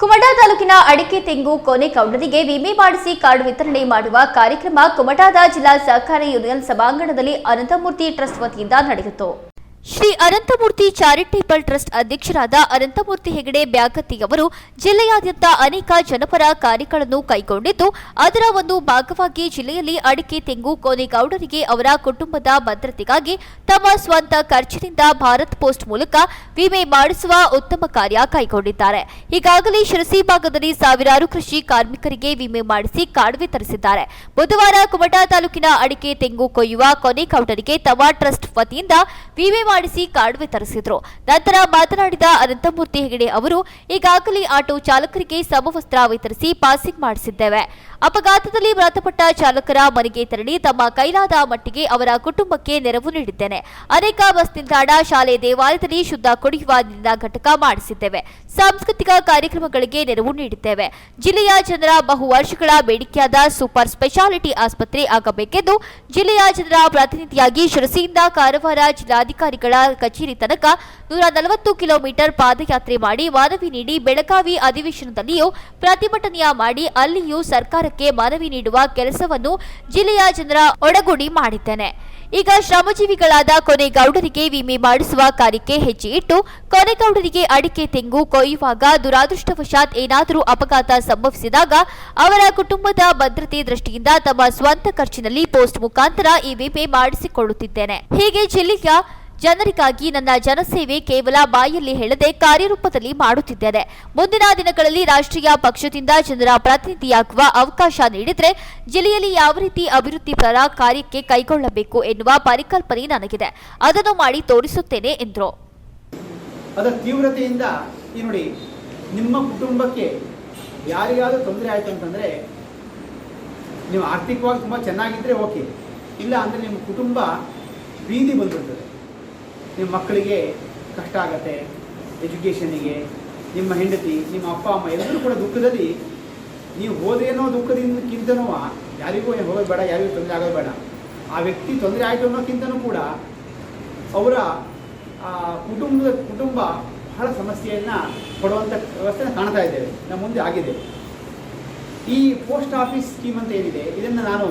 ಕುಮಟಾ ತಾಲೂಕಿನ ಅಡಿಕೆ ತೆಂಗು ಕೊನೆ ಕೌಡರಿಗೆ ವಿಮೆ ಮಾಡಿಸಿ ಕಾರ್ಡ್ ವಿತರಣೆ ಮಾಡುವ ಕಾರ್ಯಕ್ರಮ ಕುಮಟಾದ ಜಿಲ್ಲಾ ಸಹಕಾರಿ ಯೂನಿಯನ್ ಸಭಾಂಗಣದಲ್ಲಿ ಅನಂತಮೂರ್ತಿ ಟ್ರಸ್ಟ್ ವತಿಯಿಂದ ನಡೆಯಿತು. ಶ್ರೀ ಅನಂತಮೂರ್ತಿ ಚಾರಿಟೇಬಲ್ ಟ್ರಸ್ಟ್ ಅಧ್ಯಕ್ಷರಾದ ಅನಂತಮೂರ್ತಿ ಹೆಗಡೆ ಬ್ಯಾಗತ್ತಿ ಅವರು ಜಿಲ್ಲೆಯಾದ್ಯಂತ ಅನೇಕ ಜನಪರ ಕಾರ್ಯಗಳನ್ನು ಕೈಗೊಂಡಿದ್ದು, ಅದರ ಒಂದು ಭಾಗವಾಗಿ ಜಿಲ್ಲೆಯಲ್ಲಿ ಅಡಿಕೆ, ತೆಂಗು, ಕೋನೆಗೌಡರಿಗೆ ಅವರ ಕುಟುಂಬದ ಭದ್ರತೆಗಾಗಿ ತಮ್ಮ ಸ್ವಂತ ಖರ್ಚಿನಿಂದ ಭಾರತ್ ಪೋಸ್ಟ್ ಮೂಲಕ ವಿಮೆ ಮಾಡಿಸುವ ಉತ್ತಮ ಕಾರ್ಯ ಕೈಗೊಂಡಿದ್ದಾರೆ. ಈಗಾಗಲೇ ಶಿರಸಿ ಭಾಗದಲ್ಲಿ ಸಾವಿರಾರು ಕೃಷಿ ಕಾರ್ಮಿಕರಿಗೆ ವಿಮೆ ಮಾಡಿಸಿ ಕಾರ್ಡ್ ವಿತರಿಸಿದ್ದಾರೆ ಬುಧವಾರ ಕುಮಟಾ ತಾಲೂಕಿನ ಅಡಿಕೆ, ತೆಂಗು ಕೊಯ್ಯುವ ಕೊನೆಗೌಡರಿಗೆ ತಮ್ಮ ಟ್ರಸ್ಟ್ ವತಿಯಿಂದ ವಿಮೆ ಮಾಡಿಸಿ ಕಾರ್ಡ್ ವಿತರಿಸಿದರು ನಂತರ ಮಾತನಾಡಿದ ಅನಂತಮೂರ್ತಿ ಹೆಗಡೆ ಅವರು, ಈಗಾಗಲೇ ಆಟೋ ಚಾಲಕರಿಗೆ ಸಮವಸ್ತ್ರ ವಿತರಿಸಿ ಪಾಸಿಂಗ್ ಮಾಡಿಸಿದ್ದೇವೆ. ಅಪಘಾತದಲ್ಲಿ ಮೃತಪಟ್ಟ ಚಾಲಕರ ಮನೆಗೆ ತೆರಳಿ ತಮ್ಮ ಕೈಲಾದ ಮಟ್ಟಿಗೆ ಅವರ ಕುಟುಂಬಕ್ಕೆ ನೆರವು ನೀಡಿದ್ದೇನೆ. ಅನೇಕ ಬಸ್ ನಿಲ್ದಾಣ, ಶಾಲೆ ದೇವಾಲಯದಲ್ಲಿ ಶುದ್ಧ ಕುಡಿಯುವ ನೀರಿನ ಘಟಕ ಮಾಡಿಸಿದ್ದೇವೆ. ಸಾಂಸ್ಕೃತಿಕ ಕಾರ್ಯಕ್ರಮಗಳಿಗೆ ನೆರವು ನೀಡಿದ್ದೇವೆ. ಜಿಲ್ಲೆಯ ಜನರ ಬಹು ವರ್ಷಗಳ ಬೇಡಿಕೆಯಾದ ಸೂಪರ್ ಸ್ಪೆಷಾಲಿಟಿ ಆಸ್ಪತ್ರೆ ಆಗಬೇಕೆಂದು ಜಿಲ್ಲೆಯ ಜನರ ಪ್ರತಿನಿಧಿಯಾಗಿ ಶಿರಸಿಯಿಂದ ಕಾರವಾರ ಜಿಲ್ಲಾಧಿಕಾರಿಗಳ ಕಚೇರಿ ತನಕ ನೂರ ನಲವತ್ತು ಕಿಲೋಮೀಟರ್ ಪಾದಯಾತ್ರೆ ಮಾಡಿ ಮಾನವಿ ನೀಡಿ ಬೆಳಗಾವಿ ಅಧಿವೇಶನದಲ್ಲಿಯೂ ಪ್ರತಿಭಟನೆಯ ಮಾಡಿ ಅಲ್ಲಿಯೂ ಸರ್ಕಾರಕ್ಕೆ ಮನವಿ ನೀಡುವ ಕೆಲಸವನ್ನು ಜಿಲ್ಲೆಯ ಜನರ ಒಡಗೂಡಿ ಮಾಡಿದ್ದೇನೆ. ಈಗ ಶ್ರಮಜೀವಿಗಳಾದ ಕೊನೆಗೌಡರಿಗೆ ವಿಮೆ ಮಾಡಿಸುವ ಕಾರ್ಯಕ್ಕೆ ಹೆಜ್ಜೆ ಇಟ್ಟು ಕೊನೆಗೌಡರಿಗೆ ಅಡಿಕೆ ತೆಂಗು ಕೊಯ್ಯುವಾಗ ದುರಾದೃಷ್ಟವಶಾತ್ ಏನಾದರೂ ಅಪಘಾತ ಸಂಭವಿಸಿದಾಗ ಅವರ ಕುಟುಂಬದ ಭದ್ರತೆ ದೃಷ್ಟಿಯಿಂದ ತಮ್ಮ ಸ್ವಂತ ಖರ್ಚಿನಲ್ಲಿ ಪೋಸ್ಟ್ ಮುಖಾಂತರ ಈ ವಿಮೆ ಮಾಡಿಸಿಕೊಳ್ಳುತ್ತಿದ್ದೇನೆ. ಹೀಗೆ ಜಿಲ್ಲೆಯ ಜನರಿಗಾಗಿ ನನ್ನ ಜನಸೇವೆ ಕೇವಲ ಬಾಯಲ್ಲಿ ಹೇಳದೆ ಕಾರ್ಯರೂಪದಲ್ಲಿ ಮಾಡುತ್ತಿದ್ದೇನೆ. ಮುಂದಿನ ದಿನಗಳಲ್ಲಿ ರಾಷ್ಟ್ರೀಯ ಪಕ್ಷದಿಂದ ಜನರ ಪ್ರತಿನಿಧಿಯಾಗುವ ಅವಕಾಶ ನೀಡಿದರೆ ಜಿಲ್ಲೆಯಲ್ಲಿ ಯಾವ ರೀತಿ ಅಭಿವೃದ್ಧಿ ಪರ ಕಾರ್ಯಕ್ಕೆ ಕೈಗೊಳ್ಳಬೇಕು ಎನ್ನುವ ಪರಿಕಲ್ಪನೆ ನನಗಿದೆ. ಅದನ್ನು ಮಾಡಿ ತೋರಿಸುತ್ತೇನೆ ಎಂದರು. ತೀವ್ರತೆಯಿಂದ ನೋಡಿ, ನಿಮ್ಮ ಕುಟುಂಬಕ್ಕೆ ಯಾರಿಗಾದ್ರೂ ತೊಂದರೆ ಆಯಿತು ಅಂತಂದರೆ ನೀವು ಆರ್ಥಿಕವಾಗಿ ತುಂಬ ಚೆನ್ನಾಗಿದ್ದರೆ ಓಕೆ. ಇಲ್ಲ ಅಂದರೆ ನಿಮ್ಮ ಕುಟುಂಬ ಬೀದಿ ಬಂದ್ಬಿಡ್ತದೆ. ನಿಮ್ಮ ಮಕ್ಕಳಿಗೆ ಕಷ್ಟ ಆಗತ್ತೆ ಎಜುಕೇಷನಿಗೆ ನಿಮ್ಮ ಹೆಂಡತಿ, ನಿಮ್ಮ ಅಪ್ಪ, ಅಮ್ಮ ಎಲ್ಲರೂ ಕೂಡ ದುಃಖದಲ್ಲಿ ನೀವು ಹೋದೇನೋ ದುಃಖದಿಂದಕ್ಕಿಂತನೂ ಯಾರಿಗೂ ಹೋಗೋದು ಬೇಡ, ಯಾರಿಗೂ ತೊಂದರೆ ಆಗೋದು ಬೇಡ. ಆ ವ್ಯಕ್ತಿ ತೊಂದರೆ ಆಯಿತು ಅನ್ನೋಕ್ಕಿಂತನೂ ಕೂಡ ಅವರ ಕುಟುಂಬದ ಕುಟುಂಬ ಬಹಳ ಸಮಸ್ಯೆಯನ್ನು ಕೊಡುವಂಥ ವ್ಯವಸ್ಥೆನ ಕಾಣ್ತಾ ಇದ್ದೇವೆ. ನಮ್ಮ ಮುಂದೆ ಆಗಿದೆ. ಈ ಪೋಸ್ಟ್ ಆಫೀಸ್ ಸ್ಕೀಮ್ ಅಂತ ಏನಿದೆ, ಇದನ್ನು ನಾನು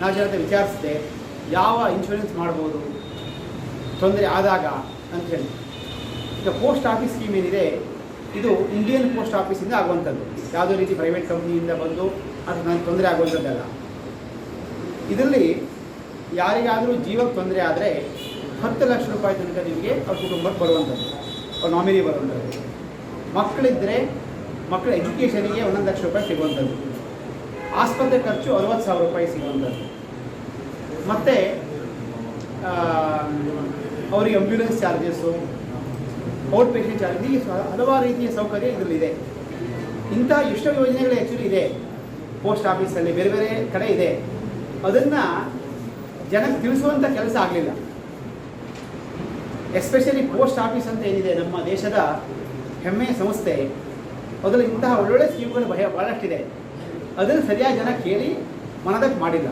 ನಾವು ಜನತೆ ವಿಚಾರಿಸಿದೆ. ಯಾವ ಇನ್ಶೂರೆನ್ಸ್ ಮಾಡ್ಬೋದು? ತೊಂದರೆ ಆದಾಗ ಅಂತ ಹೇಳಿ ಈಗ ಪೋಸ್ಟ್ ಆಫೀಸ್ ಸ್ಕೀಮ್ ಏನಿದೆ, ಇದು ಇಂಡಿಯನ್ ಪೋಸ್ಟ್ ಆಫೀಸಿಂದ ಆಗುವಂಥದ್ದು. ಯಾವುದೇ ರೀತಿ ಪ್ರೈವೇಟ್ ಕಂಪ್ನಿಯಿಂದ ಬಂದು ಅದು ನನಗೆ ತೊಂದರೆ ಆಗುವಂಥದ್ದಲ್ಲ. ಇದರಲ್ಲಿ ಯಾರಿಗಾದರೂ ಜೀವಕ್ಕೆ ತೊಂದರೆ ಆದರೆ ಹತ್ತು ಲಕ್ಷ ರೂಪಾಯಿ ತನಕ ನಿಮಗೆ ಅವ್ರ ಕುಟುಂಬಕ್ಕೆ ಬರುವಂಥದ್ದು. ಅವ್ರ ನಾಮಿನಿ ಬರುವಂಥದ್ದು. ಮಕ್ಕಳಿದ್ದರೆ ಮಕ್ಕಳ ಎಜುಕೇಷನಿಗೆ ಒಂದೊಂದು ಲಕ್ಷ ರೂಪಾಯಿ ಸಿಗುವಂಥದ್ದು. ಆಸ್ಪತ್ರೆ ಖರ್ಚು ಅರವತ್ತು ಸಾವಿರ ರೂಪಾಯಿ ಸಿಗುವಂಥದ್ದು. ಮತ್ತು ಅವರಿಗೆ ambulance charges out patient charges ಹೀಗೆ ಹಲವಾರು ರೀತಿಯ ಸೌಕರ್ಯ ಇದರಲ್ಲಿದೆ ಇಂಥ ಎಷ್ಟೋ ಯೋಜನೆಗಳು ಆ್ಯಕ್ಚುಲಿ ಇದೆ. ಪೋಸ್ಟ್ ಆಫೀಸಲ್ಲಿ ಬೇರೆ ಬೇರೆ ಕಡೆ ಇದೆ. ಅದನ್ನು ಜನಕ್ಕೆ ತಿಳಿಸುವಂಥ ಕೆಲಸ ಆಗಲಿಲ್ಲ. ಎಸ್ಪೆಷಲಿ ಪೋಸ್ಟ್ ಆಫೀಸ್ ಅಂತ ಏನಿದೆ ನಮ್ಮ ದೇಶದ ಹೆಮ್ಮೆಯ ಸಂಸ್ಥೆ ಅದರಲ್ಲಿ ಇಂತಹ ಒಳ್ಳೊಳ್ಳೆ ಸ್ಕೀಮ್ಗಳು ಭಯ ಭಾಳಷ್ಟಿದೆ ಅದನ್ನು ಸರಿಯಾಗಿ ಜನ ಕೇಳಿ ಮನದಕ್ಕೆ ಮಾಡಿಲ್ಲ.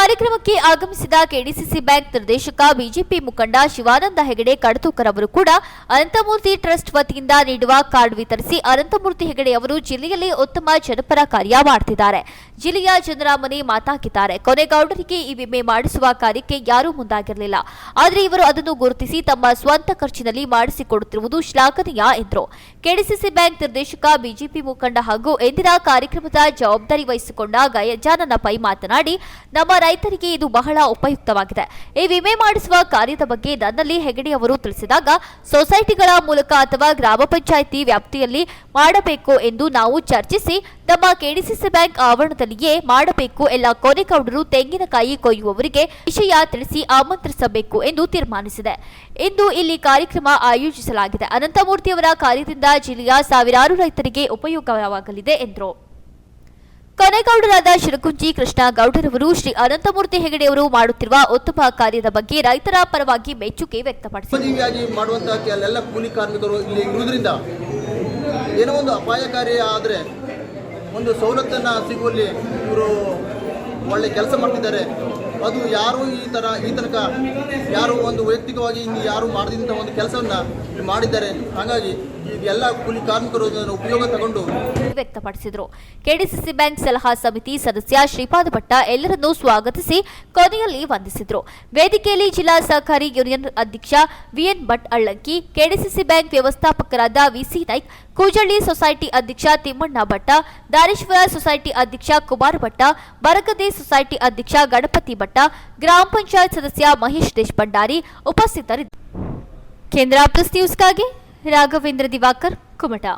ಕಾರ್ಯಕ್ರಮಕ್ಕೆ ಆಗಮಿಸಿದ ಕೆಡಿಸಿಸಿ ಬ್ಯಾಂಕ್ ನಿರ್ದೇಶಕ ಬಿಜೆಪಿ ಮುಖಂಡ ಶಿವಾನಂದ ಹೆಗಡೆ ಕಡತೂಕರ್ ಅವರು ಕೂಡ ಅನಂತಮೂರ್ತಿ ಟ್ರಸ್ಟ್ ವತಿಯಿಂದ ನೀಡುವ ಕಾರ್ಡ್ ವಿತರಿಸಿ ಅನಂತಮೂರ್ತಿ ಹೆಗಡೆ ಅವರು ಜಿಲ್ಲೆಯಲ್ಲಿ ಉತ್ತಮ ಜನಪರ ಕಾರ್ಯ ಮಾಡ್ತಿದ್ದಾರೆ. ಜಿಲ್ಲೆಯ ಜನರ ಮನೆ ಮಾತಾಕಿದ್ದಾರೆ. ಕೊನೆಗೌಡರಿಗೆ ಈ ವಿಮೆ ಮಾಡಿಸುವ ಕಾರ್ಯಕ್ಕೆ ಯಾರೂ ಮುಂದಾಗಿರಲಿಲ್ಲ. ಆದರೆ ಇವರು ಅದನ್ನು ಗುರುತಿಸಿ ತಮ್ಮ ಸ್ವಂತ ಖರ್ಚಿನಲ್ಲಿ ಮಾಡಿಸಿಕೊಡುತ್ತಿರುವುದು ಶ್ಲಾಘನೀಯ ಎಂದರು. ಕೆಡಿಸಿಸಿ ಬ್ಯಾಂಕ್ ನಿರ್ದೇಶಕ ಬಿಜೆಪಿ ಮುಖಂಡ ಹಾಗೂ ಎಂದಿನ ಕಾರ್ಯಕ್ರಮದ ಜವಾಬ್ದಾರಿ ವಹಿಸಿಕೊಂಡ ಗಜಾನನ ಪೈ ಮಾತನಾಡಿ, ನಮ್ಮ ರೈತರಿಗೆ ಇದು ಬಹಳ ಉಪಯುಕ್ತವಾಗಿದೆ. ಈ ವಿಮೆ ಮಾಡಿಸುವ ಕಾರ್ಯದ ಬಗ್ಗೆ ನನ್ನಲ್ಲಿ ಹೆಗಡೆ ಅವರು ತಿಳಿಸಿದಾಗ, ಸೊಸೈಟಿಗಳ ಮೂಲಕ ಅಥವಾ ಗ್ರಾಮ ಪಂಚಾಯಿತಿ ವ್ಯಾಪ್ತಿಯಲ್ಲಿ ಮಾಡಬೇಕು ಎಂದು ನಾವು ಚರ್ಚಿಸಿ ನಮ್ಮ ಕೆಡಿಸಿಸಿ ಬ್ಯಾಂಕ್ ಆವರಣದಲ್ಲಿಯೇ ಮಾಡಬೇಕು ಎಲ್ಲ ಕೊನೆಗೌಡರು ತೆಂಗಿನಕಾಯಿ ಕೊಯ್ಯುವವರಿಗೆ ವಿಷಯ ತಿಳಿಸಿ ಆಮಂತ್ರಿಸಬೇಕು ಎಂದು ತೀರ್ಮಾನಿಸಿದೆ. ಇಂದು ಇಲ್ಲಿ ಕಾರ್ಯಕ್ರಮ ಆಯೋಜಿಸಲಾಗಿದೆ. ಅನಂತಮೂರ್ತಿಯವರ ಕಾರ್ಯದಿಂದ ಜಿಲ್ಲೆಯ ಸಾವಿರಾರು ರೈತರಿಗೆ ಉಪಯೋಗವಾಗಲಿದೆ ಎಂದರು. ಕೊನೆಗೌಡರಾದ ಶಿರಕುಂಜಿ ಕೃಷ್ಣ ಗೌಡರವರು ಶ್ರೀ ಅನಂತಮೂರ್ತಿ ಹೆಗಡೆಯವರು ಮಾಡುತ್ತಿರುವ ಉತ್ತಮ ಕಾರ್ಯದ ಬಗ್ಗೆ ರೈತರ ಪರವಾಗಿ ಮೆಚ್ಚುಗೆ ವ್ಯಕ್ತಪಡಿಸಿದರು. ಶ್ರಮಜೀವಿಯಾಗಿ ಮಾಡುವಂತಹ ಕೂಲಿ ಕಾರ್ಮಿಕರು ಇಲ್ಲಿ ಇರುವುದರಿಂದ ಏನೋ ಒಂದು ಅಪಾಯಕಾರಿ ಆದರೆ ಒಂದು ಸವಲತ್ತನ್ನು ಸಿಗುವಲ್ಲಿ ಇವರು ಒಳ್ಳೆ ಕೆಲಸ ಮಾಡ್ತಿದ್ದಾರೆ. ಅದು ಯಾರು ಈ ಥರ ಈ ತನಕ ಯಾರು ಒಂದು ವೈಯಕ್ತಿಕವಾಗಿ ಇನ್ನು ಯಾರು ಮಾಡಿದಂಥ ಒಂದು ಕೆಲಸವನ್ನು ಮಾಡಿದ್ದಾರೆ. ಹಾಗಾಗಿ ವ್ಯಕ್ತಪಡಿಸಿದರು. ಕೆಡಿಸಿಸಿ ಬ್ಯಾಂಕ್ ಸಲಹಾ ಸಮಿತಿ ಸದಸ್ಯ ಶ್ರೀಪಾದ ಭಟ್ಟ ಎಲ್ಲರನ್ನೂ ಸ್ವಾಗತಿಸಿ ಕೊನೆಯಲ್ಲಿ ವಂದಿಸಿದರು. ವೇದಿಕೆಯಲ್ಲಿ ಜಿಲ್ಲಾ ಸಹಕಾರಿ ಯೂನಿಯನ್ ಅಧ್ಯಕ್ಷ VN Bhat Allanki, KDCC bank ವ್ಯವಸ್ಥಾಪಕರಾದ VC Naik, Koojalli society ಅಧ್ಯಕ್ಷ ತಿಮ್ಮಣ್ಣ ಭಟ್ಟ, ದಾರೇಶ್ವರ ಸೊಸೈಟಿ ಅಧ್ಯಕ್ಷ ಕುಮಾರ್ ಭಟ್ಟ ಬರಗದೆ ಸೊಸೈಟಿ ಅಧ್ಯಕ್ಷ ಗಣಪತಿ ಭಟ್ಟ, ಗ್ರಾಮ ಪಂಚಾಯತ್ ಸದಸ್ಯ ಮಹೇಶ್ ದೇಶಭಂಡಾರಿ ಉಪಸ್ಥಿತರಿದ್ದರು ಕೇಂದ್ರ ಪ್ಲಸ್ ನ್ಯೂಸ್ಗಾಗಿ ராகவேந்திர திவாகர் குமட்டா.